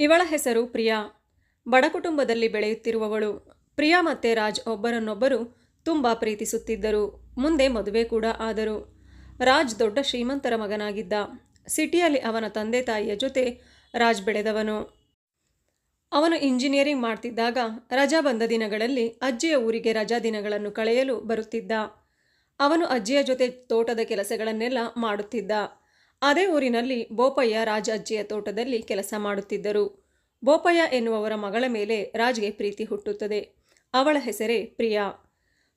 ಇವಳ ಹೆಸರು ಪ್ರಿಯಾ. ಬಡ ಕುಟುಂಬದಲ್ಲಿ ಬೆಳೆಯುತ್ತಿರುವವಳು. ಪ್ರಿಯಾ ಮತ್ತು ರಾಜ್ ಒಬ್ಬರನ್ನೊಬ್ಬರು ತುಂಬ ಪ್ರೀತಿಸುತ್ತಿದ್ದರು. ಮುಂದೆ ಮದುವೆ ಕೂಡ ಆದರು. ರಾಜ್ ದೊಡ್ಡ ಶ್ರೀಮಂತರ ಮಗನಾಗಿದ್ದ. ಸಿಟಿಯಲ್ಲಿ ಅವನ ತಂದೆ ತಾಯಿಯ ಜೊತೆ ರಾಜ್ ಬೆಳೆದವನು. ಅವನು ಇಂಜಿನಿಯರಿಂಗ್ ಮಾಡ್ತಿದ್ದಾಗ ರಜಾ ಬಂದ ದಿನಗಳಲ್ಲಿ ಅಜ್ಜಿಯ ಊರಿಗೆ ರಜಾ ದಿನಗಳನ್ನು ಕಳೆಯಲು ಬರುತ್ತಿದ್ದ. ಅವನು ಅಜ್ಜಿಯ ಜೊತೆ ತೋಟದ ಕೆಲಸಗಳನ್ನೆಲ್ಲ ಮಾಡುತ್ತಿದ್ದ. ಅದೇ ಊರಿನಲ್ಲಿ ಬೋಪಯ್ಯ ರಾಜ ಅಜ್ಜಿಯ ತೋಟದಲ್ಲಿ ಕೆಲಸ ಮಾಡುತ್ತಿದ್ದರು. ಬೋಪಯ್ಯ ಎನ್ನುವವರ ಮಗಳ ಮೇಲೆ ರಾಜ್ಗೆ ಪ್ರೀತಿ ಹುಟ್ಟುತ್ತದೆ. ಅವಳ ಹೆಸರೇ ಪ್ರಿಯಾ.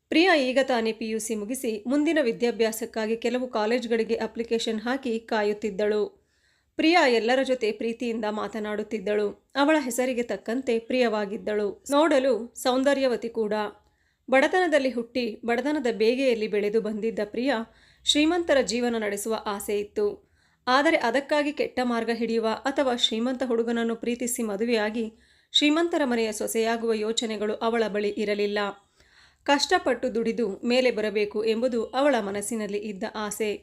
ಪ್ರಿಯಾ ಈಗ ತಾನೇ ಪಿ ಸಿ ಮುಗಿಸಿ ಮುಂದಿನ ವಿದ್ಯಾಭ್ಯಾಸಕ್ಕಾಗಿ ಕೆಲವು ಕಾಲೇಜ್ಗಳಿಗೆ ಅಪ್ಲಿಕೇಶನ್ ಹಾಕಿ ಕಾಯುತ್ತಿದ್ದಳು. ಪ್ರಿಯಾ ಎಲ್ಲರ ಜೊತೆ ಪ್ರೀತಿಯಿಂದ ಮಾತನಾಡುತ್ತಿದ್ದಳು. ಅವಳ ಹೆಸರಿಗೆ ತಕ್ಕಂತೆ ಪ್ರಿಯವಾಗಿದ್ದಳು. ನೋಡಲು ಸೌಂದರ್ಯವತಿ ಕೂಡ. ಬಡತನದಲ್ಲಿ ಹುಟ್ಟಿ ಬಡತನದ ಬೇಗೆಯಲ್ಲಿ ಬೆಳೆದು ಬಂದಿದ್ದ ಪ್ರಿಯಾ ಶ್ರೀಮಂತರ ಜೀವನ ನಡೆಸುವ ಆಸೆ ಇತ್ತು. ಆದರೆ ಅದಕ್ಕಾಗಿ ಕೆಟ್ಟ ಮಾರ್ಗ ಹಿಡಿಯುವ ಅಥವಾ ಶ್ರೀಮಂತ ಹುಡುಗನನ್ನು ಪ್ರೀತಿಸಿ ಮದುವೆಯಾಗಿ ಶ್ರೀಮಂತರ ಮನೆಯ ಸೊಸೆಯಾಗುವ ಯೋಚನೆಗಳು ಅವಳ ಬಳಿ ಇರಲಿಲ್ಲ. ಕಷ್ಟಪಟ್ಟು ದುಡಿದು ಮೇಲೆ ಬರಬೇಕು ಎಂಬುದು ಅವಳ ಮನಸ್ಸಿನಲ್ಲಿ ಇದ್ದ ಆಸೆ.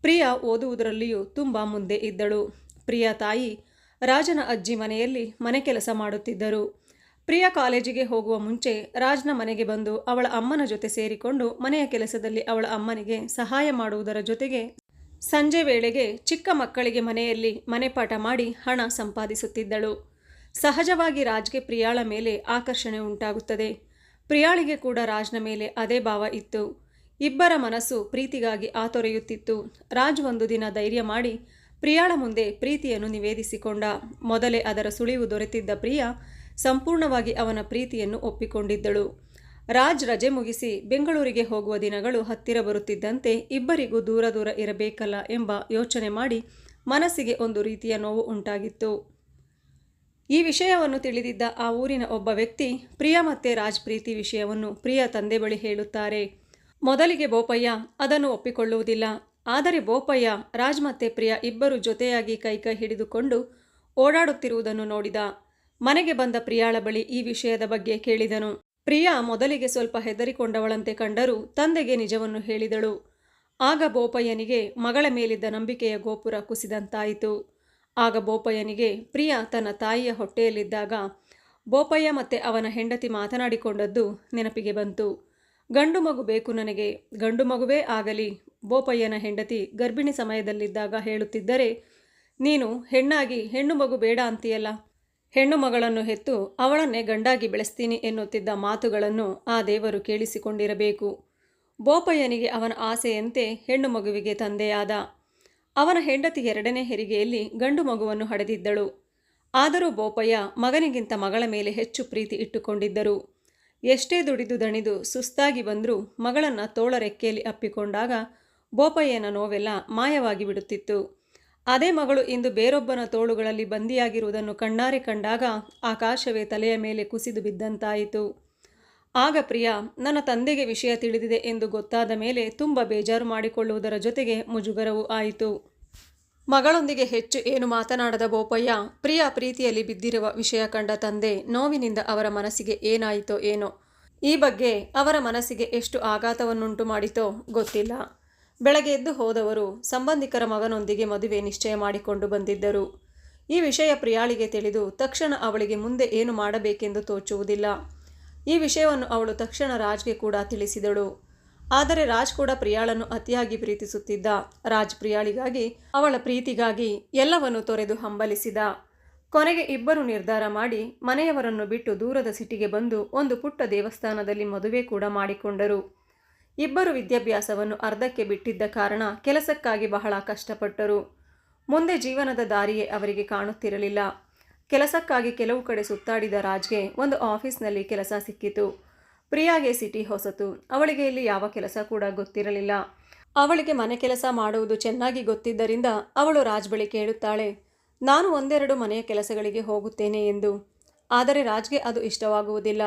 ಪ್ರಿಯಾ ಓದುವುದರಲ್ಲಿಯೂ ತುಂಬ ಮುಂದೆ ಇದ್ದಳು. ಪ್ರಿಯಾ ತಾಯಿ ರಾಜನ ಅಜ್ಜಿ ಮನೆಯಲ್ಲಿ ಮನೆ ಕೆಲಸ ಮಾಡುತ್ತಿದ್ದರು. ಪ್ರಿಯಾ ಕಾಲೇಜಿಗೆ ಹೋಗುವ ಮುಂಚೆ ರಾಜ್ನ ಮನೆಗೆ ಬಂದು ಅವಳ ಅಮ್ಮನ ಜೊತೆ ಸೇರಿಕೊಂಡು ಮನೆಯ ಕೆಲಸದಲ್ಲಿ ಅವಳ ಅಮ್ಮನಿಗೆ ಸಹಾಯ ಮಾಡುವುದರ ಜೊತೆಗೆ ಸಂಜೆ ವೇಳೆಗೆ ಚಿಕ್ಕ ಮಕ್ಕಳಿಗೆ ಮನೆಯಲ್ಲಿ ಮನೆಪಾಠ ಮಾಡಿ ಹಣ ಸಂಪಾದಿಸುತ್ತಿದ್ದಳು. ಸಹಜವಾಗಿ ರಾಜ್ಗೆ ಪ್ರಿಯಾಳ ಮೇಲೆ ಆಕರ್ಷಣೆ ಉಂಟಾಗುತ್ತದೆ. ಪ್ರಿಯಾಳಿಗೆ ಕೂಡ ರಾಜ್ನ ಮೇಲೆ ಅದೇ ಭಾವ ಇತ್ತು. ಇಬ್ಬರ ಮನಸ್ಸು ಪ್ರೀತಿಗಾಗಿ ಆತೊರೆಯುತ್ತಿತ್ತು. ರಾಜ್ ಒಂದು ದಿನ ಧೈರ್ಯ ಮಾಡಿ ಪ್ರಿಯಾಳ ಮುಂದೆ ಪ್ರೀತಿಯನ್ನು ನಿವೇದಿಸಿಕೊಂಡ. ಮೊದಲೇ ಅದರ ಸುಳಿವು ದೊರೆತಿದ್ದ ಪ್ರಿಯಾ ಸಂಪೂರ್ಣವಾಗಿ ಅವನ ಪ್ರೀತಿಯನ್ನು ಒಪ್ಪಿಕೊಂಡಿದ್ದಳು. ರಾಜ್ ರಜೆ ಮುಗಿಸಿ ಬೆಂಗಳೂರಿಗೆ ಹೋಗುವ ದಿನಗಳು ಹತ್ತಿರ ಬರುತ್ತಿದ್ದಂತೆ ಇಬ್ಬರಿಗೂ ದೂರ ದೂರ ಇರಬೇಕಲ್ಲ ಎಂಬ ಯೋಚನೆ ಮಾಡಿ ಮನಸ್ಸಿಗೆ ಒಂದು ರೀತಿಯ ನೋವು ಉಂಟಾಗಿತ್ತು. ಈ ವಿಷಯವನ್ನು ತಿಳಿದಿದ್ದ ಆ ಊರಿನ ಒಬ್ಬ ವ್ಯಕ್ತಿ, ಪ್ರಿಯ ಮತ್ತೆ ರಾಜ್ ಪ್ರೀತಿ ವಿಷಯವನ್ನು ಪ್ರಿಯ ತಂದೆ ಬಳಿ ಹೇಳುತ್ತಾರೆ. ಮೊದಲಿಗೆ ಬೋಪಯ್ಯ ಅದನ್ನು ಒಪ್ಪಿಕೊಳ್ಳುವುದಿಲ್ಲ. ಆದರೆ ಬೋಪಯ್ಯ, ರಾಜ್ ಮತ್ತೆ ಪ್ರಿಯ ಇಬ್ಬರು ಜೊತೆಯಾಗಿ ಕೈಕೈ ಹಿಡಿದುಕೊಂಡು ಓಡಾಡುತ್ತಿರುವುದನ್ನು ನೋಡಿದ. ಮನೆಗೆ ಬಂದ ಪ್ರಿಯಾಳ ಬಳಿ ಈ ವಿಷಯದ ಬಗ್ಗೆ ಕೇಳಿದನು. ಪ್ರಿಯಾ ಮೊದಲಿಗೆ ಸ್ವಲ್ಪ ಹೆದರಿಕೊಂಡವಳಂತೆ ಕಂಡರೂ ತಂದೆಗೆ ನಿಜವನ್ನು ಹೇಳಿದಳು. ಆಗ ಬೋಪಯ್ಯನಿಗೆ ಮಗಳ ಮೇಲಿದ್ದ ನಂಬಿಕೆಯ ಗೋಪುರ ಕುಸಿದಂತಾಯಿತು. ಆಗ ಬೋಪಯ್ಯನಿಗೆ ಪ್ರಿಯಾ ತನ್ನ ತಾಯಿಯ ಹೊಟ್ಟೆಯಲ್ಲಿದ್ದಾಗ ಬೋಪಯ್ಯ ಮತ್ತೆ ಅವನ ಹೆಂಡತಿ ಮಾತನಾಡಿಕೊಂಡದ್ದು ನೆನಪಿಗೆ ಬಂತು. ಗಂಡು ಮಗು ಬೇಕು ನನಗೆ, ಗಂಡು ಮಗುವೇ ಆಗಲಿ, ಬೋಪಯ್ಯನ ಹೆಂಡತಿ ಗರ್ಭಿಣಿ ಸಮಯದಲ್ಲಿದ್ದಾಗ ಹೇಳುತ್ತಿದ್ದರೆ, ನೀನು ಹೆಣ್ಣಾಗಿ ಹೆಣ್ಣು ಮಗು ಬೇಡ ಅಂತೀಯಲ್ಲ ಹೆಣ್ಣು ಮಗಳನ್ನು ಹೆತ್ತು ಅವಳನ್ನೇ ಗಂಡಾಗಿ ಬೆಳೆಸ್ತೀನಿ ಎನ್ನುತ್ತಿದ್ದ ಮಾತುಗಳನ್ನು ಆ ದೇವರು ಕೇಳಿಸಿಕೊಂಡಿರಬೇಕು. ಬೋಪಯ್ಯನಿಗೆ ಅವನ ಆಸೆಯಂತೆ ಹೆಣ್ಣು ಮಗುವಿಗೆ ತಂದೆಯಾದ. ಅವನ ಹೆಂಡತಿ ಎರಡನೇ ಹೆರಿಗೆಯಲ್ಲಿ ಗಂಡು ಮಗುವನ್ನು ಹಡೆದಿದ್ದಳು. ಆದರೂ ಬೋಪಯ್ಯ ಮಗನಿಗಿಂತ ಮಗಳ ಮೇಲೆ ಹೆಚ್ಚು ಪ್ರೀತಿ ಇಟ್ಟುಕೊಂಡಿದ್ದರು. ಎಷ್ಟೇ ದುಡಿದು ದಣಿದು ಸುಸ್ತಾಗಿ ಬಂದರೂ ಮಗಳನ್ನು ತೋಳ ರೆಕ್ಕೆಯಲ್ಲಿ ಅಪ್ಪಿಕೊಂಡಾಗ ಬೋಪಯ್ಯನ ನೋವೆಲ್ಲ ಮಾಯವಾಗಿ ಬಿಡುತ್ತಿತ್ತು. ಅದೇ ಮಗಳು ಇಂದು ಬೇರೊಬ್ಬನ ತೋಳುಗಳಲ್ಲಿ ಬಂದಿಯಾಗಿರುವುದನ್ನು ಕಣ್ಣಾರೆ ಕಂಡಾಗ ಆಕಾಶವೇ ತಲೆಯ ಮೇಲೆ ಕುಸಿದು ಬಿದ್ದಂತಾಯಿತು. ಆಗ ಪ್ರಿಯಾ, ನನ್ನ ತಂದೆಗೆ ವಿಷಯ ತಿಳಿದಿದೆ ಎಂದು ಗೊತ್ತಾದ ಮೇಲೆ ತುಂಬ ಬೇಜಾರು ಮಾಡಿಕೊಳ್ಳುವುದರ ಜೊತೆಗೆ ಮುಜುಗರವೂ ಆಯಿತು. ಮಗಳೊಂದಿಗೆ ಹೆಚ್ಚು ಏನು ಮಾತನಾಡದ ಬೋಪಯ್ಯ, ಪ್ರಿಯಾ ಪ್ರೀತಿಯಲ್ಲಿ ಬಿದ್ದಿರುವ ವಿಷಯ ಕಂಡ ತಂದೆ ನೋವಿನಿಂದ ಅವರ ಮನಸ್ಸಿಗೆ ಏನಾಯಿತೋ ಏನೋ. ಈ ಬಗ್ಗೆ ಅವರ ಮನಸ್ಸಿಗೆ ಎಷ್ಟು ಆಘಾತವನ್ನುಂಟು ಮಾಡಿತೋ ಗೊತ್ತಿಲ್ಲ. ಬೆಳಗ್ಗೆ ಎದ್ದು ಹೋದವರು ಸಂಬಂಧಿಕರ ಮಗನೊಂದಿಗೆ ಮದುವೆ ನಿಶ್ಚಯ ಮಾಡಿಕೊಂಡು ಬಂದಿದ್ದರು. ಈ ವಿಷಯ ಪ್ರಿಯಾಳಿಗೆ ತಿಳಿದು ತಕ್ಷಣ ಅವಳಿಗೆ ಮುಂದೆ ಏನು ಮಾಡಬೇಕೆಂದು ತೋಚುವುದಿಲ್ಲ. ಈ ವಿಷಯವನ್ನು ಅವಳು ತಕ್ಷಣ ರಾಜ್ಗೆ ಕೂಡ ತಿಳಿಸಿದಳು. ಆದರೆ ರಾಜ್ ಕೂಡ ಪ್ರಿಯಾಳನ್ನು ಅತಿಯಾಗಿ ಪ್ರೀತಿಸುತ್ತಿದ್ದ. ರಾಜ್ ಪ್ರಿಯಾಳಿಗಾಗಿ, ಅವಳ ಪ್ರೀತಿಗಾಗಿ ಎಲ್ಲವನ್ನು ತೊರೆದು ಹಂಬಲಿಸಿದ. ಕೊನೆಗೆ ಇಬ್ಬರು ನಿರ್ಧಾರ ಮಾಡಿ ಮನೆಯವರನ್ನು ಬಿಟ್ಟು ದೂರದ ಸಿಟಿಗೆ ಬಂದು ಒಂದು ಪುಟ್ಟ ದೇವಸ್ಥಾನದಲ್ಲಿ ಮದುವೆ ಕೂಡ ಮಾಡಿಕೊಂಡರು. ಇಬ್ಬರು ವಿದ್ಯಾಭ್ಯಾಸವನ್ನು ಅರ್ಧಕ್ಕೆ ಬಿಟ್ಟಿದ್ದ ಕಾರಣ ಕೆಲಸಕ್ಕಾಗಿ ಬಹಳ ಕಷ್ಟಪಟ್ಟರು. ಮುಂದೆ ಜೀವನದ ದಾರಿಯೇ ಅವರಿಗೆ ಕಾಣುತ್ತಿರಲಿಲ್ಲ. ಕೆಲಸಕ್ಕಾಗಿ ಕೆಲವು ಕಡೆ ಸುತ್ತಾಡಿದ ರಾಜ್ಗೆ ಒಂದು ಆಫೀಸ್ನಲ್ಲಿ ಕೆಲಸ ಸಿಕ್ಕಿತು. ಪ್ರಿಯಾಗೆ ಸಿಟಿ ಹೊಸತು. ಅವಳಿಗೆ ಇಲ್ಲಿ ಯಾವ ಕೆಲಸ ಕೂಡ ಗೊತ್ತಿರಲಿಲ್ಲ. ಅವಳಿಗೆ ಮನೆ ಕೆಲಸ ಮಾಡುವುದು ಚೆನ್ನಾಗಿ ಗೊತ್ತಿದ್ದರಿಂದ ಅವಳು ರಾಜ್ ಬಳಿ ಕೇಳುತ್ತಾಳೆ, ನಾನು ಒಂದೆರಡು ಮನೆಯ ಕೆಲಸಗಳಿಗೆ ಹೋಗುತ್ತೇನೆ ಎಂದು. ಆದರೆ ರಾಜ್ಗೆ ಅದು ಇಷ್ಟವಾಗುವುದಿಲ್ಲ.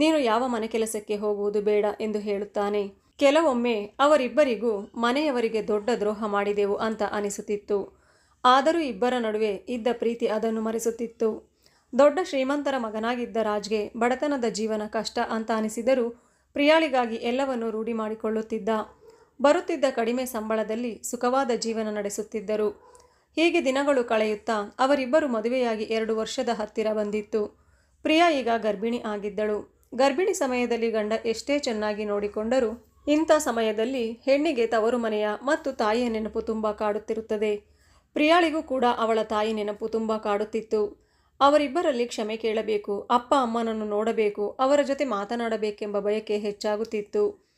ನೀನು ಯಾವ ಮನೆ ಕೆಲಸಕ್ಕೆ ಹೋಗುವುದು ಬೇಡ ಎಂದು ಹೇಳುತ್ತಾನೆ. ಕೆಲವೊಮ್ಮೆ ಅವರಿಬ್ಬರಿಗೂ ಮನೆಯವರಿಗೆ ದೊಡ್ಡ ದ್ರೋಹ ಮಾಡಿದೆವು ಅಂತ ಅನಿಸುತ್ತಿತ್ತು. ಆದರೂ ಇಬ್ಬರ ನಡುವೆ ಇದ್ದ ಪ್ರೀತಿ ಅದನ್ನು ಮರೆಸುತ್ತಿತ್ತು. ದೊಡ್ಡ ಶ್ರೀಮಂತರ ಮಗನಾಗಿದ್ದ ರಾಜ್ಗೆ ಬಡತನದ ಜೀವನ ಕಷ್ಟ ಅಂತ ಅನಿಸಿದರೂ ಪ್ರಿಯಾಳಿಗಾಗಿ ಎಲ್ಲವನ್ನು ರೂಢಿ ಮಾಡಿಕೊಳ್ಳುತ್ತಿದ್ದ. ಬರುತ್ತಿದ್ದ ಕಡಿಮೆ ಸಂಬಳದಲ್ಲಿ ಸುಖವಾದ ಜೀವನ ನಡೆಸುತ್ತಿದ್ದರು. ಹೀಗೆ ದಿನಗಳು ಕಳೆಯುತ್ತಾ ಅವರಿಬ್ಬರು ಮದುವೆಯಾಗಿ ಎರಡು ವರ್ಷದ ಹತ್ತಿರ ಬಂದಿತ್ತು. ಪ್ರಿಯಾ ಈಗ ಗರ್ಭಿಣಿ ಆಗಿದ್ದಳು. ಗರ್ಭಿಣಿ ಸಮಯದಲ್ಲಿ ಗಂಡ ಎಷ್ಟೇ ಚೆನ್ನಾಗಿ ನೋಡಿಕೊಂಡರೂ ಇಂಥ ಸಮಯದಲ್ಲಿ ಹೆಣ್ಣಿಗೆ ತವರು ಮನೆಯ ಮತ್ತು ತಾಯಿಯ ನೆನಪು ತುಂಬ ಕಾಡುತ್ತಿರುತ್ತದೆ. ಪ್ರಿಯಾಳಿಗೂ ಕೂಡ ಅವಳ ತಾಯಿ ನೆನಪು ತುಂಬ ಕಾಡುತ್ತಿತ್ತು. ಅವರಿಬ್ಬರಲ್ಲಿ ಕ್ಷಮೆ ಕೇಳಬೇಕು, ಅಪ್ಪ ಅಮ್ಮನನ್ನು ನೋಡಬೇಕು, ಅವರ ಜೊತೆ ಮಾತನಾಡಬೇಕೆಂಬ ಬಯಕೆ ಹೆಚ್ಚಾಗುತ್ತಿತ್ತು.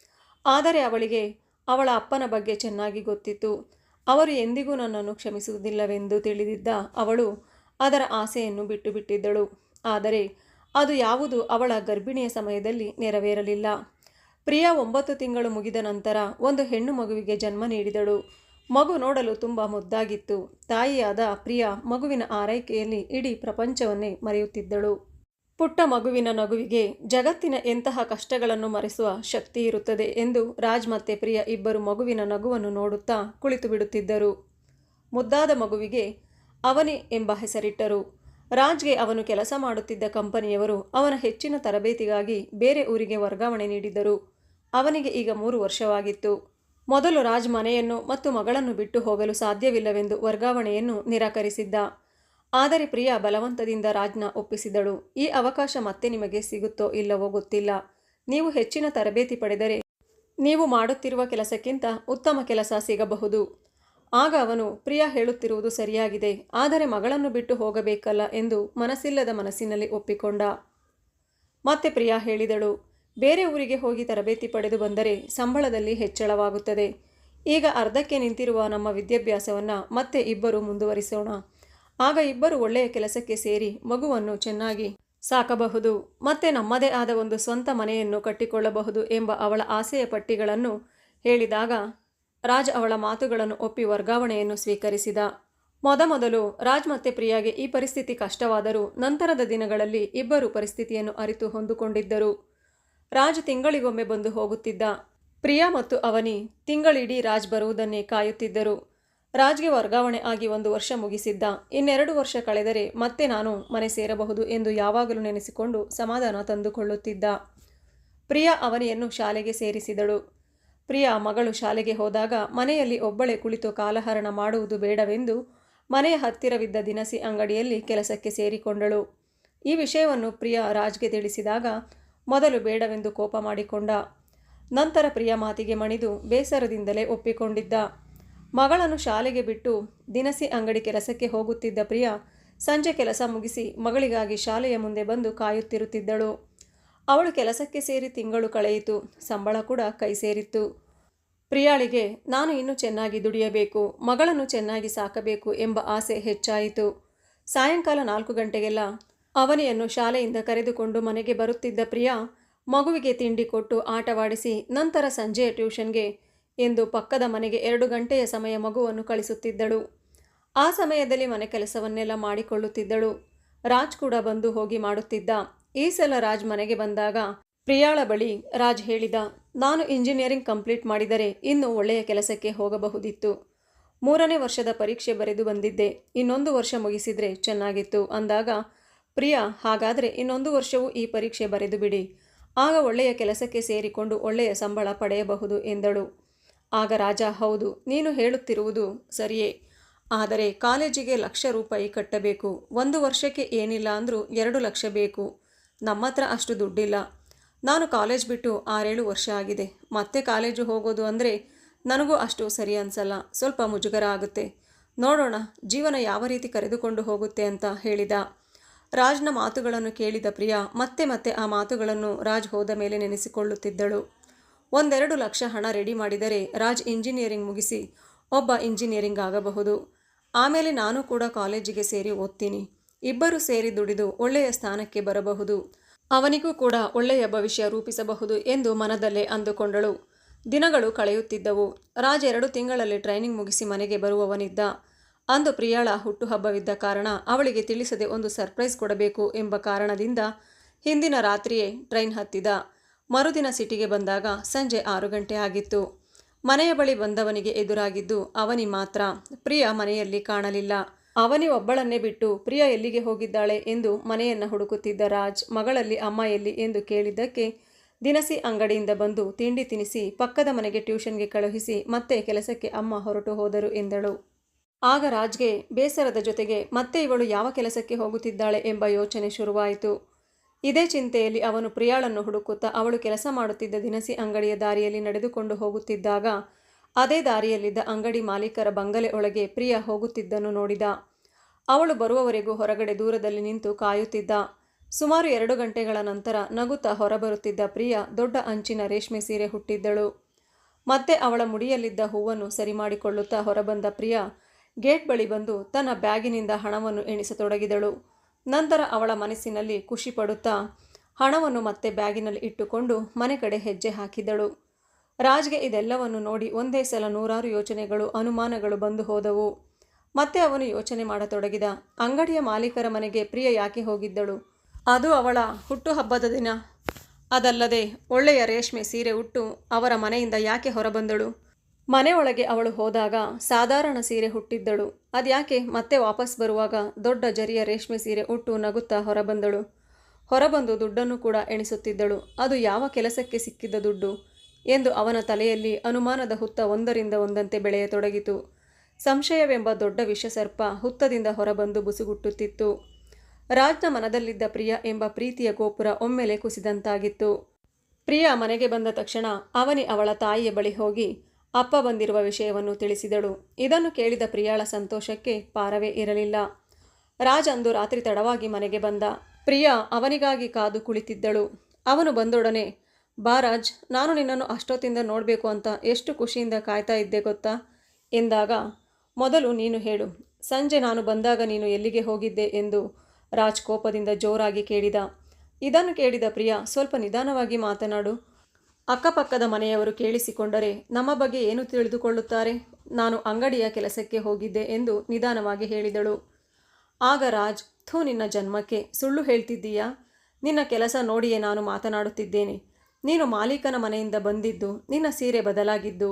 ಆದರೆ ಅವಳಿಗೆ ಅವಳ ಅಪ್ಪನ ಬಗ್ಗೆ ಚೆನ್ನಾಗಿ ಗೊತ್ತಿತ್ತು. ಅವರು ಎಂದಿಗೂ ನನ್ನನ್ನು ಕ್ಷಮಿಸುವುದಿಲ್ಲವೆಂದು ತಿಳಿದಿದ್ದ ಅವಳು ಅದರ ಆಸೆಯನ್ನು ಬಿಟ್ಟು ಆದರೆ ಅದು ಯಾವುದು ಅವಳ ಗರ್ಭಿಣಿಯ ಸಮಯದಲ್ಲಿ ನೆರವೇರಲಿಲ್ಲ. ಪ್ರಿಯಾ ಒಂಬತ್ತು ತಿಂಗಳು ಮುಗಿದ ನಂತರ ಒಂದು ಹೆಣ್ಣು ಮಗುವಿಗೆ ಜನ್ಮ ನೀಡಿದಳು. ಮಗು ನೋಡಲು ತುಂಬ ಮುದ್ದಾಗಿತ್ತು. ತಾಯಿಯಾದ ಪ್ರಿಯಾ ಮಗುವಿನ ಆರೈಕೆಯಲ್ಲಿ ಇಡೀ ಪ್ರಪಂಚವನ್ನೇ ಮರೆಯುತ್ತಿದ್ದಳು. ಪುಟ್ಟ ಮಗುವಿನ ನಗುವಿಗೆ ಜಗತ್ತಿನ ಎಂತಹ ಕಷ್ಟಗಳನ್ನು ಮರೆಸುವ ಶಕ್ತಿ ಇರುತ್ತದೆ ಎಂದು ರಾಜ್ ಮತ್ತೆ ಪ್ರಿಯ ಇಬ್ಬರು ಮಗುವಿನ ನಗುವನ್ನು ನೋಡುತ್ತಾ ಕುಳಿತು ಬಿಡುತ್ತಿದ್ದರು ಮುದ್ದಾದ ಮಗುವಿಗೆ ಅವನೇ ಎಂಬ ಹೆಸರಿಟ್ಟರು. ರಾಜ್ಗೆ ಅವನು ಕೆಲಸ ಮಾಡುತ್ತಿದ್ದ ಕಂಪನಿಯವರು ಅವನ ಹೆಚ್ಚಿನ ತರಬೇತಿಗಾಗಿ ಬೇರೆ ಊರಿಗೆ ವರ್ಗಾವಣೆ ನೀಡಿದ್ದರು. ಅವನಿಗೆ ಈಗ ಮೂರು ವರ್ಷವಾಗಿತ್ತು. ಮೊದಲು ರಾಜ್ ಮನೆಯನ್ನು ಮತ್ತು ಮಗಳನ್ನು ಬಿಟ್ಟು ಹೋಗಲು ಸಾಧ್ಯವಿಲ್ಲವೆಂದು ವರ್ಗಾವಣೆಯನ್ನು ನಿರಾಕರಿಸಿದ್ದ. ಆದರೆ ಪ್ರಿಯಾ ಬಲವಂತದಿಂದ ರಾಜ್ನ ಒಪ್ಪಿಸಿದಳು. ಈ ಅವಕಾಶ ಮತ್ತೆ ನಿಮಗೆ ಸಿಗುತ್ತೋ ಇಲ್ಲವೋ ಗೊತ್ತಿಲ್ಲ. ನೀವು ಹೆಚ್ಚಿನ ತರಬೇತಿ ಪಡೆದರೆ ನೀವು ಮಾಡುತ್ತಿರುವ ಕೆಲಸಕ್ಕಿಂತ ಉತ್ತಮ ಕೆಲಸ ಸಿಗಬಹುದು. ಆಗ ಅವನು, ಪ್ರಿಯ ಹೇಳುತ್ತಿರುವುದು ಸರಿಯಾಗಿದೆ. ಆದರೆ ಮಗಳನ್ನು ಬಿಟ್ಟು ಹೋಗಬೇಕಲ್ಲ ಎಂದು ಮನಸ್ಸಿಲ್ಲದ ಮನಸ್ಸಿನಲ್ಲಿ ಒಪ್ಪಿಕೊಂಡ. ಮತ್ತೆ ಪ್ರಿಯಾ ಹೇಳಿದಳು, ಬೇರೆ ಊರಿಗೆ ಹೋಗಿ ತರಬೇತಿ ಪಡೆದು ಬಂದರೆ ಸಂಬಳದಲ್ಲಿ ಹೆಚ್ಚಳವಾಗುತ್ತದೆ. ಈಗ ಅರ್ಧಕ್ಕೆ ನಿಂತಿರುವ ನಮ್ಮ ವಿದ್ಯಾಭ್ಯಾಸವನ್ನು ಮತ್ತೆ ಇಬ್ಬರು ಮುಂದುವರಿಸೋಣ. ಆಗ ಇಬ್ಬರು ಒಳ್ಳೆಯ ಕೆಲಸಕ್ಕೆ ಸೇರಿ ಮಗುವನ್ನು ಚೆನ್ನಾಗಿ ಸಾಕಬಹುದು. ಮತ್ತೆ ನಮ್ಮದೇ ಆದ ಒಂದು ಸ್ವಂತ ಮನೆಯನ್ನು ಕಟ್ಟಿಕೊಳ್ಳಬಹುದು ಎಂಬ ಅವಳ ಆಸೆಯ ಪಟ್ಟಿಗಳನ್ನು ಹೇಳಿದಾಗ ರಾಜ್ ಅವಳ ಮಾತುಗಳನ್ನು ಒಪ್ಪಿ ವರ್ಗಾವಣೆಯನ್ನು ಸ್ವೀಕರಿಸಿದ. ಮೊದಮೊದಲು ರಾಜ್ ಮತ್ತೆ ಪ್ರಿಯಾಗೆ ಈ ಪರಿಸ್ಥಿತಿ ಕಷ್ಟವಾದರೂ ನಂತರದ ದಿನಗಳಲ್ಲಿ ಇಬ್ಬರು ಪರಿಸ್ಥಿತಿಯನ್ನು ಅರಿತು ಹೊಂದಿಕೊಂಡಿದ್ದರು. ರಾಜ್ ತಿಂಗಳಿಗೊಮ್ಮೆ ಬಂದು ಹೋಗುತ್ತಿದ್ದ. ಪ್ರಿಯಾ ಮತ್ತು ಅವನಿ ತಿಂಗಳಿಡೀ ರಾಜ್ ಬರುವುದನ್ನೇ ಕಾಯುತ್ತಿದ್ದರು. ರಾಜ್ಗೆ ವರ್ಗಾವಣೆ ಆಗಿ ಒಂದು ವರ್ಷ ಮುಗಿಸಿದ್ದ. ಇನ್ನೆರಡು ವರ್ಷ ಕಳೆದರೆ ಮತ್ತೆ ನಾನು ಮನೆ ಸೇರಬಹುದು ಎಂದು ಯಾವಾಗಲೂ ನೆನೆಸಿಕೊಂಡು ಸಮಾಧಾನ ತಂದುಕೊಳ್ಳುತ್ತಿದ್ದ. ಪ್ರಿಯಾ ಅವನಿಯನ್ನು ಶಾಲೆಗೆ ಸೇರಿಸಿದಳು. ಪ್ರಿಯಾ ಮಗಳು ಶಾಲೆಗೆ ಹೋದಾಗ ಮನೆಯಲ್ಲಿ ಒಬ್ಬಳೇ ಕುಳಿತು ಕಾಲಹರಣ ಮಾಡುವುದು ಬೇಡವೆಂದು ಮನೆಯ ಹತ್ತಿರವಿದ್ದ ದಿನಸಿ ಅಂಗಡಿಯಲ್ಲಿ ಕೆಲಸಕ್ಕೆ ಸೇರಿಕೊಂಡಳು. ಈ ವಿಷಯವನ್ನು ಪ್ರಿಯಾ ರಾಜ್ಗೆ ತಿಳಿಸಿದಾಗ ಮೊದಲು ಬೇಡವೆಂದು ಕೋಪ ಮಾಡಿಕೊಂಡ. ನಂತರ ಪ್ರಿಯ ಮಾತಿಗೆ ಮಣಿದು ಬೇಸರದಿಂದಲೇ ಒಪ್ಪಿಕೊಂಡಿದ್ದ. ಮಗಳನ್ನು ಶಾಲೆಗೆ ಬಿಟ್ಟು ದಿನಸಿ ಅಂಗಡಿ ಕೆಲಸಕ್ಕೆ ಹೋಗುತ್ತಿದ್ದ ಪ್ರಿಯ ಸಂಜೆ ಕೆಲಸ ಮುಗಿಸಿ ಮಗಳಿಗಾಗಿ ಶಾಲೆಯ ಮುಂದೆ ಬಂದು ಕಾಯುತ್ತಿರುತ್ತಿದ್ದಳು. ಅವಳು ಕೆಲಸಕ್ಕೆ ಸೇರಿ ತಿಂಗಳು ಕಳೆಯಿತು, ಸಂಬಳ ಕೂಡ ಕೈ ಸೇರಿತ್ತು. ಪ್ರಿಯಾಳಿಗೆ, ನಾನು ಇನ್ನೂ ಚೆನ್ನಾಗಿ ದುಡಿಯಬೇಕು, ಮಗಳನ್ನು ಚೆನ್ನಾಗಿ ಸಾಕಬೇಕು ಎಂಬ ಆಸೆ ಹೆಚ್ಚಾಯಿತು. ಸಾಯಂಕಾಲ ನಾಲ್ಕು ಗಂಟೆಗೆಲ್ಲ ಅವನಿಯನ್ನು ಶಾಲೆಯಿಂದ ಕರೆದುಕೊಂಡು ಮನೆಗೆ ಬರುತ್ತಿದ್ದ ಪ್ರಿಯಾ ಮಗುವಿಗೆ ತಿಂಡಿ ಕೊಟ್ಟು ಆಟವಾಡಿಸಿ, ನಂತರ ಸಂಜೆಯ ಟ್ಯೂಷನ್ಗೆ ಎಂದು ಪಕ್ಕದ ಮನೆಗೆ ಎರಡು ಗಂಟೆಯ ಸಮಯ ಮಗುವನ್ನು ಕಳಿಸುತ್ತಿದ್ದಳು. ಆ ಸಮಯದಲ್ಲಿ ಮನೆ ಕೆಲಸವನ್ನೆಲ್ಲ ಮಾಡಿಕೊಳ್ಳುತ್ತಿದ್ದಳು. ರಾಜ್ ಕೂಡ ಬಂದು ಹೋಗಿ ಮಾಡುತ್ತಿದ್ದ ಈ ಸಲ ರಾಜ್ ಮನೆಗೆ ಬಂದಾಗ ಪ್ರಿಯಾಳ ಬಳಿ ರಾಜ್ ಹೇಳಿದ, ನಾನು ಇಂಜಿನಿಯರಿಂಗ್ ಕಂಪ್ಲೀಟ್ ಮಾಡಿದರೆ ಇನ್ನು ಒಳ್ಳೆಯ ಕೆಲಸಕ್ಕೆ ಹೋಗಬಹುದಿತ್ತು. ಮೂರನೇ ವರ್ಷದ ಪರೀಕ್ಷೆ ಬರೆದು ಬಂದಿದ್ದೆ. ಇನ್ನೊಂದು ವರ್ಷ ಮುಗಿಸಿದ್ರೆ ಚೆನ್ನಾಗಿತ್ತು ಅಂದಾಗ, ಪ್ರಿಯಾ, ಹಾಗಾದರೆ ಇನ್ನೊಂದು ವರ್ಷವೂ ಈ ಪರೀಕ್ಷೆ ಬರೆದು ಬಿಡಿ. ಆಗ ಒಳ್ಳೆಯ ಕೆಲಸಕ್ಕೆ ಸೇರಿಕೊಂಡು ಒಳ್ಳೆಯ ಸಂಬಳ ಪಡೆಯಬಹುದು ಎಂದಳು. ಆಗ ರಾಜ, ಹೌದು. ನೀನು ಹೇಳುತ್ತಿರುವುದು ಸರಿಯೇ. ಆದರೆ ಕಾಲೇಜಿಗೆ ಲಕ್ಷ ರೂಪಾಯಿ ಕಟ್ಟಬೇಕು. ಒಂದು ವರ್ಷಕ್ಕೆ ಏನಿಲ್ಲ ಅಂದರೂ ಎರಡು ಲಕ್ಷ ಬೇಕು. ನಮ್ಮ ಹತ್ರ ಅಷ್ಟು ದುಡ್ಡಿಲ್ಲ. ನಾನು ಕಾಲೇಜ್ ಬಿಟ್ಟು ಆರೇಳು ವರ್ಷ ಆಗಿದೆ. ಮತ್ತೆ ಕಾಲೇಜು ಹೋಗೋದು ಅಂದರೆ ನನಗೂ ಅಷ್ಟು ಸರಿ ಅನಿಸಲ್ಲ. ಸ್ವಲ್ಪ ಮುಜುಗರ ಆಗುತ್ತೆ. ನೋಡೋಣ, ಜೀವನ ಯಾವ ರೀತಿ ಕರೆದುಕೊಂಡು ಹೋಗುತ್ತೆ ಅಂತ ಹೇಳಿದ. ರಾಜ್ನ ಮಾತುಗಳನ್ನು ಕೇಳಿದ ಪ್ರಿಯಾ, ಮತ್ತೆ ಮತ್ತೆ ಆ ಮಾತುಗಳನ್ನು ರಾಜ್ ಹೋದ ಮೇಲೆ ನೆನೆಸಿಕೊಳ್ಳುತ್ತಿದ್ದಳು. ಒಂದೆರಡು ಲಕ್ಷ ಹಣ ರೆಡಿ ಮಾಡಿದರೆ ರಾಜ್ ಇಂಜಿನಿಯರಿಂಗ್ ಮುಗಿಸಿ ಒಬ್ಬ ಇಂಜಿನಿಯರಿಂಗ್ ಆಗಬಹುದು. ಆಮೇಲೆ ನಾನು ಕೂಡ ಕಾಲೇಜಿಗೆ ಸೇರಿ ಓದ್ತೀನಿ. ಇಬ್ಬರು ಸೇರಿ ದುಡಿದು ಒಳ್ಳೆಯ ಸ್ಥಾನಕ್ಕೆ ಬರಬಹುದು. ಅವನಿಗೂ ಕೂಡ ಒಳ್ಳೆಯ ಭವಿಷ್ಯ ರೂಪಿಸಬಹುದು ಎಂದು ಮನದಲ್ಲೇ ಅಂದುಕೊಂಡಳು. ದಿನಗಳು ಕಳೆಯುತ್ತಿದ್ದವು. ರಾಜ ಎರಡು ತಿಂಗಳಲ್ಲಿ ಟ್ರೈನಿಂಗ್ ಮುಗಿಸಿ ಮನೆಗೆ ಬರುವವನಿದ್ದ. ಅಂದು ಪ್ರಿಯಾಳ ಹುಟ್ಟುಹಬ್ಬವಿದ್ದ ಕಾರಣ ಅವಳಿಗೆ ತಿಳಿಸದೆ ಒಂದು ಸರ್ಪ್ರೈಸ್ ಕೊಡಬೇಕು ಎಂಬ ಕಾರಣದಿಂದ ಹಿಂದಿನ ರಾತ್ರಿಯೇ ಟ್ರೈನ್ ಹತ್ತಿದ. ಮರುದಿನ ಸಿಟಿಗೆ ಬಂದಾಗ ಸಂಜೆ ಆರು ಗಂಟೆ ಆಗಿತ್ತು. ಮನೆಯ ಬಳಿ ಬಂದವನಿಗೆ ಎದುರಾಗಿದ್ದು ಅವನಿ ಮಾತ್ರ ಪ್ರಿಯ ಮನೆಯಲ್ಲಿ ಕಾಣಲಿಲ್ಲ. ಅವನಿ ಒಬ್ಬಳನ್ನೇ ಬಿಟ್ಟು ಪ್ರಿಯ ಎಲ್ಲಿಗೆ ಹೋಗಿದ್ದಾಳೆ ಎಂದು ಮನೆಯನ್ನು ಹುಡುಕುತ್ತಿದ್ದ ರಾಜ್ ಮಗಳಲ್ಲಿ ಅಮ್ಮ ಎಲ್ಲಿ ಎಂದು ಕೇಳಿದ್ದಕ್ಕೆ ದಿನಸಿ ಅಂಗಡಿಯಿಂದ ಬಂದು ತಿಂಡಿ ತಿನಿಸಿ ಪಕ್ಕದ ಮನೆಗೆ ಟ್ಯೂಷನ್ಗೆ ಕಳುಹಿಸಿ ಮತ್ತೆ ಕೆಲಸಕ್ಕೆ ಅಮ್ಮ ಹೊರಟು ಹೋದರು ಎಂದಳು. ಆಗ ರಾಜ್ಗೆ ಬೇಸರದ ಜೊತೆಗೆ ಮತ್ತೆ ಇವಳು ಯಾವ ಕೆಲಸಕ್ಕೆ ಹೋಗುತ್ತಿದ್ದಾಳೆ ಎಂಬ ಯೋಚನೆ ಶುರುವಾಯಿತು. ಇದೇ ಚಿಂತೆಯಲ್ಲಿ ಅವನು ಪ್ರಿಯಾಳನ್ನು ಹುಡುಕುತ್ತಾ ಅವಳು ಕೆಲಸ ಮಾಡುತ್ತಿದ್ದ ದಿನಸಿ ಅಂಗಡಿಯ ದಾರಿಯಲ್ಲಿ ನಡೆದುಕೊಂಡು ಹೋಗುತ್ತಿದ್ದಾಗ ಅದೇ ದಾರಿಯಲ್ಲಿದ್ದ ಅಂಗಡಿ ಮಾಲೀಕರ ಬಂಗಲೆ ಒಳಗೆ ಪ್ರಿಯ ಹೋಗುತ್ತಿದ್ದನ್ನು ನೋಡಿದ. ಅವಳು ಬರುವವರೆಗೂ ಹೊರಗಡೆ ದೂರದಲ್ಲಿ ನಿಂತು ಕಾಯುತ್ತಿದ್ದ. ಸುಮಾರು ಎರಡು ಗಂಟೆಗಳ ನಂತರ ನಗುತ್ತಾ ಹೊರಬರುತ್ತಿದ್ದ ಪ್ರಿಯ ದೊಡ್ಡ ಅಂಚಿನ ರೇಷ್ಮೆ ಸೀರೆ ಹುಟ್ಟಿದ್ದಳು. ಮತ್ತೆ ಅವಳ ಮುಡಿಯಲ್ಲಿದ್ದ ಹೂವನ್ನು ಸರಿ ಮಾಡಿಕೊಳ್ಳುತ್ತಾ ಹೊರಬಂದ ಪ್ರಿಯ ಗೇಟ್ ಬಳಿ ಬಂದು ತನ್ನ ಬ್ಯಾಗಿನಿಂದ ಹಣವನ್ನು ಎಣಿಸತೊಡಗಿದಳು. ನಂತರ ಅವಳ ಮನಸ್ಸಿನಲ್ಲಿ ಖುಷಿ ಪಡುತ್ತಾ ಹಣವನ್ನು ಮತ್ತೆ ಬ್ಯಾಗಿನಲ್ಲಿ ಇಟ್ಟುಕೊಂಡು ಮನೆ ಕಡೆ ಹೆಜ್ಜೆ ಹಾಕಿದಳು. ರಾಜ್ಗೆ ಇದೆಲ್ಲವನ್ನು ನೋಡಿ ಒಂದೇ ಸಲ ನೂರಾರು ಯೋಚನೆಗಳು, ಅನುಮಾನಗಳು ಬಂದು ಹೋದವು. ಮತ್ತೆ ಅವನು ಯೋಚನೆ ಮಾಡತೊಡಗಿದ. ಅಂಗಡಿಯ ಮಾಲೀಕರ ಮನೆಗೆ ಪ್ರಿಯ ಯಾಕೆ ಹೋಗಿದ್ದಳು? ಅದು ಅವಳ ಹುಟ್ಟುಹಬ್ಬದ ದಿನ. ಅದಲ್ಲದೆ ಒಳ್ಳೆಯ ರೇಷ್ಮೆ ಸೀರೆ ಉಟ್ಟು ಅವರ ಮನೆಯಿಂದ ಯಾಕೆ ಹೊರಬಂದಳು? ಮನೆಯೊಳಗೆ ಅವಳು ಹೋದಾಗ ಸಾಧಾರಣ ಸೀರೆ ಹುಟ್ಟಿದ್ದಳು. ಅದ್ಯಾಕೆ ಮತ್ತೆ ವಾಪಸ್ ಬರುವಾಗ ದೊಡ್ಡ ಜರಿಯ ರೇಷ್ಮೆ ಸೀರೆ ಉಟ್ಟು ನಗುತ್ತಾ ಹೊರಬಂದಳು? ಹೊರಬಂದು ದುಡ್ಡನ್ನು ಕೂಡ ಎಣಿಸುತ್ತಿದ್ದಳು. ಅದು ಯಾವ ಕೆಲಸಕ್ಕೆ ಸಿಕ್ಕಿದ್ದ ದುಡ್ಡು? ಎಂದು ಅವನ ತಲೆಯಲ್ಲಿ ಅನುಮಾನದ ಹುತ್ತ ಒಂದರಿಂದ ಒಂದಂತೆ ಬೆಳೆಯತೊಡಗಿತು. ಸಂಶಯವೆಂಬ ದೊಡ್ಡ ವಿಷಸರ್ಪ ಹುತ್ತದಿಂದ ಹೊರಬಂದು ಬುಸುಗುಟ್ಟುತ್ತಿತ್ತು. ರಾಜ್ನ ಮನದಲ್ಲಿದ್ದ ಪ್ರಿಯ ಎಂಬ ಪ್ರೀತಿಯ ಗೋಪುರ ಒಮ್ಮೆಲೆ ಕುಸಿದಂತಾಗಿತ್ತು. ಪ್ರಿಯ ಮನೆಗೆ ಬಂದ ತಕ್ಷಣ ಅವನಿ ಅವಳ ತಾಯಿಯ ಬಳಿ ಹೋಗಿ ಅಪ್ಪ ಬಂದಿರುವ ವಿಷಯವನ್ನು ತಿಳಿಸಿದಳು. ಇದನ್ನು ಕೇಳಿದ ಪ್ರಿಯಾಳ ಸಂತೋಷಕ್ಕೆ ಪಾರವೇ ಇರಲಿಲ್ಲ. ರಾಜ್ ಅಂದು ರಾತ್ರಿ ತಡವಾಗಿ ಮನೆಗೆ ಬಂದ. ಪ್ರಿಯಾ ಅವನಿಗಾಗಿ ಕಾದು ಕುಳಿತಿದ್ದಳು. ಅವನು ಬಂದೊಡನೆ ಬಾ ರಾಜ್ ನಾನು ನಿನ್ನನ್ನು ಅಷ್ಟೊತ್ತಿಂದ ನೋಡಬೇಕು ಅಂತ ಎಷ್ಟು ಖುಷಿಯಿಂದ ಕಾಯ್ತಾ ಇದ್ದೆ ಗೊತ್ತಾ? ಎಂದಾಗ, ಮೊದಲು ನೀನು ಹೇಳು. ಸಂಜೆ ನಾನು ಬಂದಾಗ ನೀನು ಎಲ್ಲಿಗೆ ಹೋಗಿದ್ದೆ ಎಂದು ರಾಜ್ ಕೋಪದಿಂದ ಜೋರಾಗಿ ಕೇಳಿದ. ಇದನ್ನು ಕೇಳಿದ ಪ್ರಿಯಾ, ಸ್ವಲ್ಪ ನಿಧಾನವಾಗಿ ಮಾತನಾಡು. ಅಕ್ಕಪಕ್ಕದ ಮನೆಯವರು ಕೇಳಿಸಿಕೊಂಡರೆ, ನಮ್ಮ ಬಗ್ಗೆ ಏನು ತಿಳಿದುಕೊಳ್ಳುತ್ತಾರೆ? ನಾನು ಅಂಗಡಿಯ ಕೆಲಸಕ್ಕೆ ಹೋಗಿದ್ದೆ ಎಂದು ನಿಧಾನವಾಗಿ ಹೇಳಿದಳು. ಆಗ ರಾಜ್, ಥೂ ನಿನ್ನ ಜನ್ಮಕ್ಕೆ ಸುಳ್ಳು ಹೇಳ್ತಿದ್ದೀಯಾ? ನಿನ್ನ ಕೆಲಸ ನೋಡಿಯೇ ನಾನು ಮಾತನಾಡುತ್ತಿದ್ದೇನೆ. ನೀನು ಮಾಲೀಕನ ಮನೆಯಿಂದ ಬಂದಿದ್ದು, ನಿನ್ನ ಸೀರೆ ಬದಲಾಗಿದ್ದು,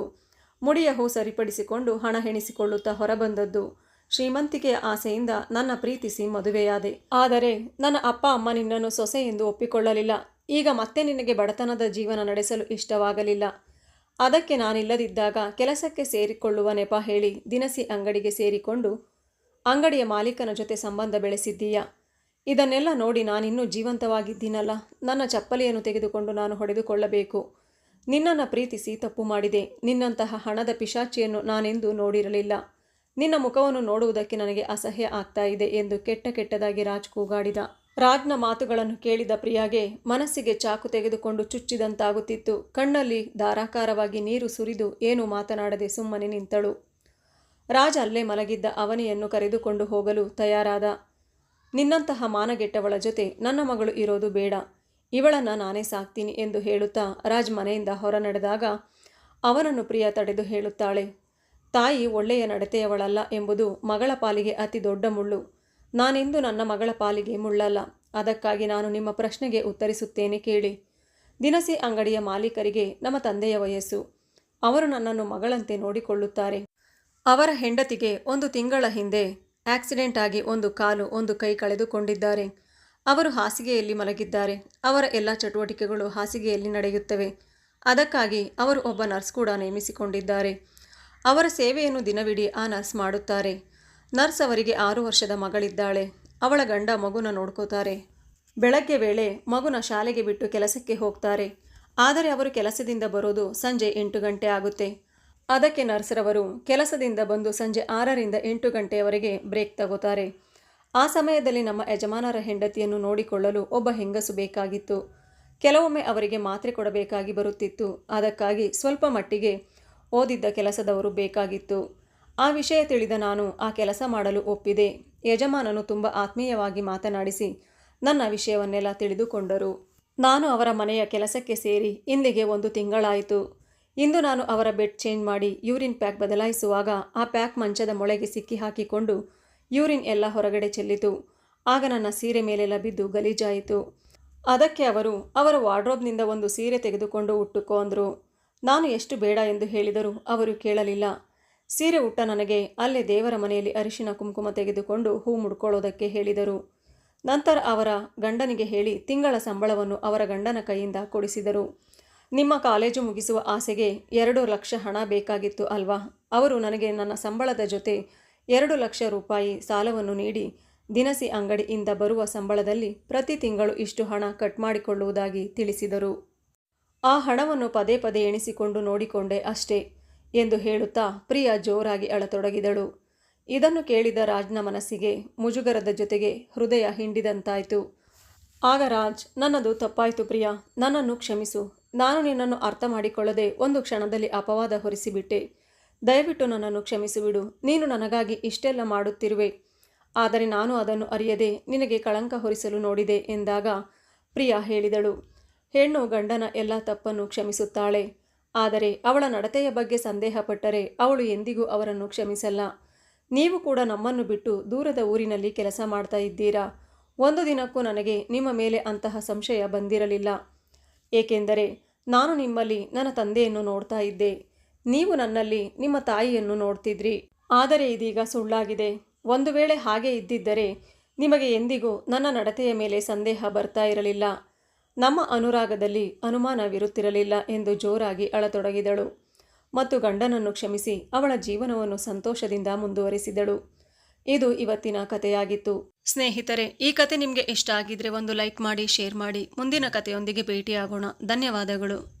ಮುಡಿಯ ಹೂ ಸರಿಪಡಿಸಿಕೊಂಡು ಹಣ ಹೆಣಿಸಿಕೊಳ್ಳುತ್ತಾ ಹೊರಬಂದದ್ದು. ಶ್ರೀಮಂತಿಕೆಯ ಆಸೆಯಿಂದ ನನ್ನ ಪ್ರೀತಿಸಿ ಮದುವೆಯಾದೆ. ಆದರೆ ನನ್ನ ಅಪ್ಪ ಅಮ್ಮ ನಿನ್ನನ್ನು ಸೊಸೆ ಎಂದು ಒಪ್ಪಿಕೊಳ್ಳಲಿಲ್ಲ. ಈಗ ಮತ್ತೆ ನಿನಗೆ ಬಡತನದ ಜೀವನ ನಡೆಸಲು ಇಷ್ಟವಾಗಲಿಲ್ಲ. ಅದಕ್ಕೆ ನಾನಿಲ್ಲದಿದ್ದಾಗ ಕೆಲಸಕ್ಕೆ ಸೇರಿಕೊಳ್ಳುವ ನೆಪ ಹೇಳಿ ದಿನಸಿ ಅಂಗಡಿಗೆ ಸೇರಿಕೊಂಡು ಅಂಗಡಿಯ ಮಾಲೀಕನ ಜೊತೆ ಸಂಬಂಧ ಬೆಳೆಸಿದ್ದೀಯಾ? ಇದನ್ನೆಲ್ಲ ನೋಡಿ ನಾನಿನ್ನೂ ಜೀವಂತವಾಗಿದ್ದೀನಲ್ಲ. ನನ್ನ ಚಪ್ಪಲಿಯನ್ನು ತೆಗೆದುಕೊಂಡು ನಾನು ಹೊಡೆದುಕೊಳ್ಳಬೇಕು. ನಿನ್ನನ್ನು ಪ್ರೀತಿಸಿ ತಪ್ಪು ಮಾಡಿದೆ. ನಿನ್ನಂತಹ ಹಣದ ಪಿಶಾಚಿಯನ್ನು ನಾನೆಂದೂ ನೋಡಿರಲಿಲ್ಲ. ನಿನ್ನ ಮುಖವನ್ನು ನೋಡುವುದಕ್ಕೆ ನನಗೆ ಅಸಹ್ಯ ಆಗ್ತಾ ಇದೆ ಎಂದು ಕೆಟ್ಟ ಕೆಟ್ಟದಾಗಿ ರಾಜ್ ಕೂಗಾಡಿದ. ರಾಜ್ನ ಮಾತುಗಳನ್ನು ಕೇಳಿದ ಪ್ರಿಯಾಗೆ ಮನಸ್ಸಿಗೆ ಚಾಕು ತೆಗೆದುಕೊಂಡು ಚುಚ್ಚಿದಂತಾಗುತ್ತಿತ್ತು. ಕಣ್ಣಲ್ಲಿ ಧಾರಾಕಾರವಾಗಿ ನೀರು ಸುರಿದು ಏನೂ ಮಾತನಾಡದೆ ಸುಮ್ಮನೆ ನಿಂತಳು. ರಾಜ ಅಲ್ಲೇ ಮಲಗಿದ್ದ ಅವನಿಯನ್ನು ಕರೆದುಕೊಂಡು ಹೋಗಲು ತಯಾರಾದ. ನಿನ್ನಂತಹ ಮಾನಗೆಟ್ಟವಳ ಜೊತೆ ನನ್ನ ಮಗಳು ಇರೋದು ಬೇಡ. ಇವಳನ್ನು ನಾನೇ ಸಾಕ್ತೀನಿ ಎಂದು ಹೇಳುತ್ತಾ ರಾಜ್ ಮನೆಯಿಂದ ಹೊರ ನಡೆದಾಗ ಅವನನ್ನು ಪ್ರಿಯ ತಡೆದು ಹೇಳುತ್ತಾಳೆ. ತಾಯಿ ಒಳ್ಳೆಯ ನಡತೆಯವಳಲ್ಲ ಎಂಬುದು ಮಗಳ ಪಾಲಿಗೆ ಅತಿ ದೊಡ್ಡ ಮುಳ್ಳು. ನಾನೆಂದು ನನ್ನ ಮಗಳ ಪಾಲಿಗೆ ಮುಳ್ಳಲ್ಲ. ಅದಕ್ಕಾಗಿ ನಾನು ನಿಮ್ಮ ಪ್ರಶ್ನೆಗೆ ಉತ್ತರಿಸುತ್ತೇನೆ ಕೇಳಿ. ದಿನಸಿ ಅಂಗಡಿಯ ಮಾಲೀಕರಿಗೆ ನಮ್ಮ ತಂದೆಯ ವಯಸ್ಸು. ಅವರು ನನ್ನನ್ನು ಮಗಳಂತೆ ನೋಡಿಕೊಳ್ಳುತ್ತಾರೆ. ಅವರ ಹೆಂಡತಿಗೆ ಒಂದು ತಿಂಗಳ ಹಿಂದೆ ಆಕ್ಸಿಡೆಂಟ್ ಆಗಿ ಒಂದು ಕಾಲು ಒಂದು ಕೈ ಕಳೆದುಕೊಂಡಿದ್ದಾರೆ. ಅವರು ಹಾಸಿಗೆಯಲ್ಲಿ ಮಲಗಿದ್ದಾರೆ. ಅವರ ಎಲ್ಲ ಚಟುವಟಿಕೆಗಳು ಹಾಸಿಗೆಯಲ್ಲಿ ನಡೆಯುತ್ತವೆ. ಅದಕ್ಕಾಗಿ ಅವರು ಒಬ್ಬ ನರ್ಸ್ ಕೂಡ ನೇಮಿಸಿಕೊಂಡಿದ್ದಾರೆ. ಅವರ ಸೇವೆಯನ್ನು ದಿನವಿಡೀ ಆ ನರ್ಸ್ ಮಾಡುತ್ತಾರೆ. ನರ್ಸ್ ಅವರಿಗೆ ಆರು ವರ್ಷದ ಮಗಳಿದ್ದಾಳೆ. ಅವಳ ಗಂಡ ಮಗುನ ನೋಡ್ಕೋತಾರೆ. ಬೆಳಗ್ಗೆ ವೇಳೆ ಮಗುನ ಶಾಲೆಗೆ ಬಿಟ್ಟು ಕೆಲಸಕ್ಕೆ ಹೋಗ್ತಾರೆ. ಆದರೆ ಅವರು ಕೆಲಸದಿಂದ ಬರೋದು ಸಂಜೆ ಎಂಟು ಗಂಟೆ ಆಗುತ್ತೆ. ಅದಕ್ಕೆ ನರ್ಸರವರು ಕೆಲಸದಿಂದ ಬಂದು ಸಂಜೆ ಆರರಿಂದ ಎಂಟು ಗಂಟೆಯವರೆಗೆ ಬ್ರೇಕ್ ತಗೋತಾರೆ. ಆ ಸಮಯದಲ್ಲಿ ನಮ್ಮ ಯಜಮಾನರ ಹೆಂಡತಿಯನ್ನು ನೋಡಿಕೊಳ್ಳಲು ಒಬ್ಬ ಹೆಂಗಸು ಬೇಕಾಗಿತ್ತು. ಕೆಲವೊಮ್ಮೆ ಅವರಿಗೆ ಮಾತ್ರೆ ಕೊಡಬೇಕಾಗಿ ಬರುತ್ತಿತ್ತು. ಅದಕ್ಕಾಗಿ ಸ್ವಲ್ಪ ಮಟ್ಟಿಗೆ ಓದಿದ್ದ ಕೆಲಸದವರು ಬೇಕಾಗಿತ್ತು. ಆ ವಿಷಯ ತಿಳಿದ ನಾನು ಆ ಕೆಲಸ ಮಾಡಲು ಒಪ್ಪಿದೆ. ಯಜಮಾನನು ತುಂಬ ಆತ್ಮೀಯವಾಗಿ ಮಾತನಾಡಿಸಿ ನನ್ನ ವಿಷಯವನ್ನೆಲ್ಲ ತಿಳಿದುಕೊಂಡರು. ನಾನು ಅವರ ಮನೆಯ ಕೆಲಸಕ್ಕೆ ಸೇರಿ ಇಂದಿಗೆ ಒಂದು ತಿಂಗಳಾಯಿತು. ಇಂದು ನಾನು ಅವರ ಬೆಡ್ ಚೇಂಜ್ ಮಾಡಿ ಯೂರಿನ್ ಪ್ಯಾಕ್ ಬದಲಾಯಿಸುವಾಗ ಆ ಪ್ಯಾಕ್ ಮಂಚದ ಮೊಳೆಗೆ ಸಿಕ್ಕಿ ಹಾಕಿಕೊಂಡು ಯೂರಿನ್ ಎಲ್ಲ ಹೊರಗಡೆ ಚೆಲ್ಲಿತು. ಆಗ ನನ್ನ ಸೀರೆ ಮೇಲೆಲ್ಲ ಬಿದ್ದು ಗಲೀಜಾಯಿತು. ಅದಕ್ಕೆ ಅವರು, ಅವರ ವಾರ್ಡ್ರೋಬ್ನಿಂದ ಒಂದು ಸೀರೆ ತೆಗೆದುಕೊಂಡು ಉಟ್ಟುಕೋ ಅಂದರು. ನಾನು ಎಷ್ಟು ಬೇಡ ಎಂದು ಹೇಳಿದರೂ ಅವರು ಕೇಳಲಿಲ್ಲ. ಸೀರೆ ಉಟ್ಟ ನನಗೆ ಅಲ್ಲೇ ದೇವರ ಮನೆಯಲ್ಲಿ ಅರಿಶಿನ ಕುಂಕುಮ ತೆಗೆದುಕೊಂಡು ಹೂ ಮುಡ್ಕೊಳ್ಳೋದಕ್ಕೆ ಹೇಳಿದರು. ನಂತರ ಅವರ ಗಂಡನಿಗೆ ಹೇಳಿ ತಿಂಗಳ ಸಂಬಳವನ್ನು ಅವರ ಗಂಡನ ಕೈಯಿಂದ ಕೊಡಿಸಿದರು. ನಿಮ್ಮ ಕಾಲೇಜು ಮುಗಿಸುವ ಆಸೆಗೆ ಎರಡು ಲಕ್ಷ ಹಣ ಬೇಕಾಗಿತ್ತು ಅಲ್ವಾ? ಅವರು ನನಗೆ ನನ್ನ ಸಂಬಳದ ಜೊತೆ ಎರಡು ಲಕ್ಷ ರೂಪಾಯಿ ಸಾಲವನ್ನು ನೀಡಿ ದಿನಸಿ ಅಂಗಡಿಯಿಂದ ಬರುವ ಸಂಬಳದಲ್ಲಿ ಪ್ರತಿ ತಿಂಗಳು ಇಷ್ಟು ಹಣ ಕಟ್ ಮಾಡಿಕೊಳ್ಳುವುದಾಗಿ ತಿಳಿಸಿದರು. ಆ ಹಣವನ್ನು ಪದೇ ಪದೇ ಎಣಿಸಿಕೊಂಡು ನೋಡಿಕೊಂಡೆ ಅಷ್ಟೇ ಎಂದು ಹೇಳುತ್ತಾ ಪ್ರಿಯಾ ಜೋರಾಗಿ ಅಳತೊಡಗಿದಳು. ಇದನ್ನು ಕೇಳಿದ ರಾಜ್ನ ಮನಸ್ಸಿಗೆ ಮುಜುಗರದ ಜೊತೆಗೆ ಹೃದಯ ಹಿಂಡಿದಂತಾಯಿತು. ಆಗ ರಾಜ್, ನನ್ನದು ತಪ್ಪಾಯಿತು ಪ್ರಿಯಾ, ನನ್ನನ್ನು ಕ್ಷಮಿಸು ನಾನು ನಿನ್ನನ್ನು ಅರ್ಥ ಮಾಡಿಕೊಳ್ಳದೆ ಒಂದು ಕ್ಷಣದಲ್ಲಿ ಅಪವಾದ ಹೊರಿಸಿಬಿಟ್ಟೆ. ದಯವಿಟ್ಟು ನನ್ನನ್ನು ಕ್ಷಮಿಸಿಬಿಡು. ನೀನು ನನಗಾಗಿ ಇಷ್ಟೆಲ್ಲ ಮಾಡುತ್ತಿರುವೆ. ಆದರೆ ನಾನು ಅದನ್ನು ಅರಿಯದೆ ನಿನಗೆ ಕಳಂಕ ಹೊರಿಸಲು ನೋಡಿದೆ ಎಂದಾಗ ಪ್ರಿಯಾ ಹೇಳಿದಳು. ಹೆಣ್ಣು ಗಂಡನ ಎಲ್ಲ ತಪ್ಪನ್ನು ಕ್ಷಮಿಸುತ್ತಾಳೆ. ಆದರೆ ಅವಳ ನಡತೆಯ ಬಗ್ಗೆ ಸಂದೇಹಪಟ್ಟರೆ ಅವಳು ಎಂದಿಗೂ ಅವರನ್ನು ಕ್ಷಮಿಸಲ್ಲ. ನೀವು ಕೂಡ ನಮ್ಮನ್ನು ಬಿಟ್ಟು ದೂರದ ಊರಿನಲ್ಲಿ ಕೆಲಸ ಮಾಡ್ತಾ ಇದ್ದೀರಾ. ಒಂದು ದಿನಕ್ಕೂ ನನಗೆ ನಿಮ್ಮ ಮೇಲೆ ಅಂತಹ ಸಂಶಯ ಬಂದಿರಲಿಲ್ಲ. ಏಕೆಂದರೆ ನಾನು ನಿಮ್ಮಲ್ಲಿ ನನ್ನ ತಂದೆಯನ್ನು ನೋಡ್ತಾ ಇದ್ದೆ. ನೀವು ನನ್ನಲ್ಲಿ ನಿಮ್ಮ ತಾಯಿಯನ್ನು ನೋಡ್ತಿದ್ರಿ. ಆದರೆ ಇದೀಗ ಸುಳ್ಳಾಗಿದೆ. ಒಂದು ವೇಳೆ ಹಾಗೆ ಇದ್ದಿದ್ದರೆ ನಿಮಗೆ ಎಂದಿಗೂ ನನ್ನ ನಡತೆಯ ಮೇಲೆ ಸಂದೇಹ ಬರ್ತಾ ಇರಲಿಲ್ಲ. ನಮ್ಮ ಅನುರಾಗದಲ್ಲಿ ಅನುಮಾನವಿರುತ್ತಿರಲಿಲ್ಲ ಎಂದು ಜೋರಾಗಿ ಅಳತೊಡಗಿದಳು. ಮತ್ತು ಗಂಡನನ್ನು ಕ್ಷಮಿಸಿ ಅವಳ ಜೀವನವನ್ನು ಸಂತೋಷದಿಂದ ಮುಂದುವರಿಸಿದಳು. ಇದು ಇವತ್ತಿನ ಕಥೆಯಾಗಿತ್ತು. ಸ್ನೇಹಿತರೆ, ಈ ಕತೆ ನಿಮಗೆ ಇಷ್ಟ ಆಗಿದ್ರೆ ಒಂದು ಲೈಕ್ ಮಾಡಿ, ಶೇರ್ ಮಾಡಿ. ಮುಂದಿನ ಕಥೆಯೊಂದಿಗೆ ಭೇಟಿಯಾಗೋಣ. ಧನ್ಯವಾದಗಳು.